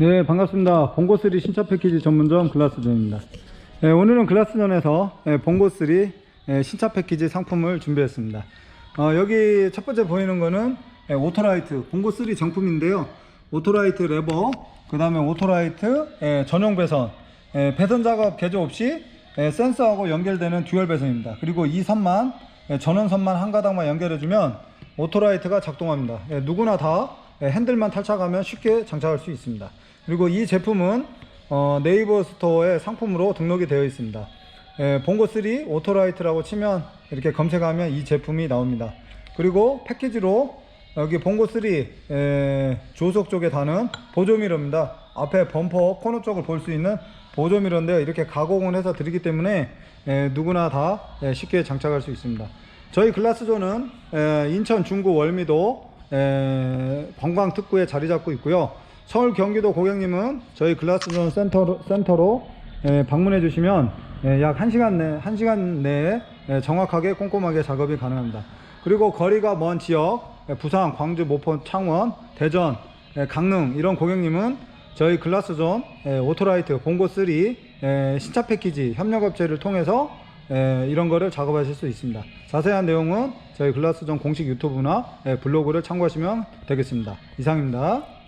네 반갑습니다. 봉고3 신차 패키지 전문점 글라스존입니다. 네, 오늘은 글라스존에서 네, 봉고3 네, 신차 패키지 상품을 준비했습니다. 어, 여기 첫 번째 보이는 거는 네, 오토라이트 봉고3 정품인데요. 오토라이트 레버 그 다음에 오토라이트 예, 전용 배선 예, 배선 작업 개조 없이 예, 센서하고 연결되는 듀얼 배선입니다. 그리고 이 선만 예, 전원선만 한 가닥만 연결해주면 오토라이트가 작동합니다. 예, 누구나 다 예, 핸들만 탈착하면 쉽게 장착할 수 있습니다 그리고 이 제품은 어, 네이버 스토어에 상품으로 등록이 되어 있습니다 예, 봉고3 오토라이트라고 치면 이렇게 검색하면 이 제품이 나옵니다 그리고 패키지로 여기 봉고3 에, 조속 쪽에 다는 보조미러입니다. 앞에 범퍼 코너 쪽을 볼 수 있는 보조미러인데요. 이렇게 가공을 해서 드리기 때문에 에, 누구나 다 에, 쉽게 장착할 수 있습니다. 저희 글라스존은 에, 인천 중구 월미도 에, 관광특구에 자리 잡고 있고요. 서울 경기도 고객님은 저희 글라스존 센터로, 센터로 에, 방문해 주시면 에, 약 1시간 내, 1시간 내에 에, 정확하게 꼼꼼하게 작업이 가능합니다. 그리고 거리가 먼 지역 예, 부산, 광주, 모포, 창원, 대전, 예, 강릉 이런 고객님은 저희 글라스존 예, 오토라이트 봉고3 예, 신차 패키지 협력업체를 통해서 예, 이런 거를 작업하실 수 있습니다. 자세한 내용은 저희 글라스존 공식 유튜브나 예, 블로그를 참고하시면 되겠습니다. 이상입니다.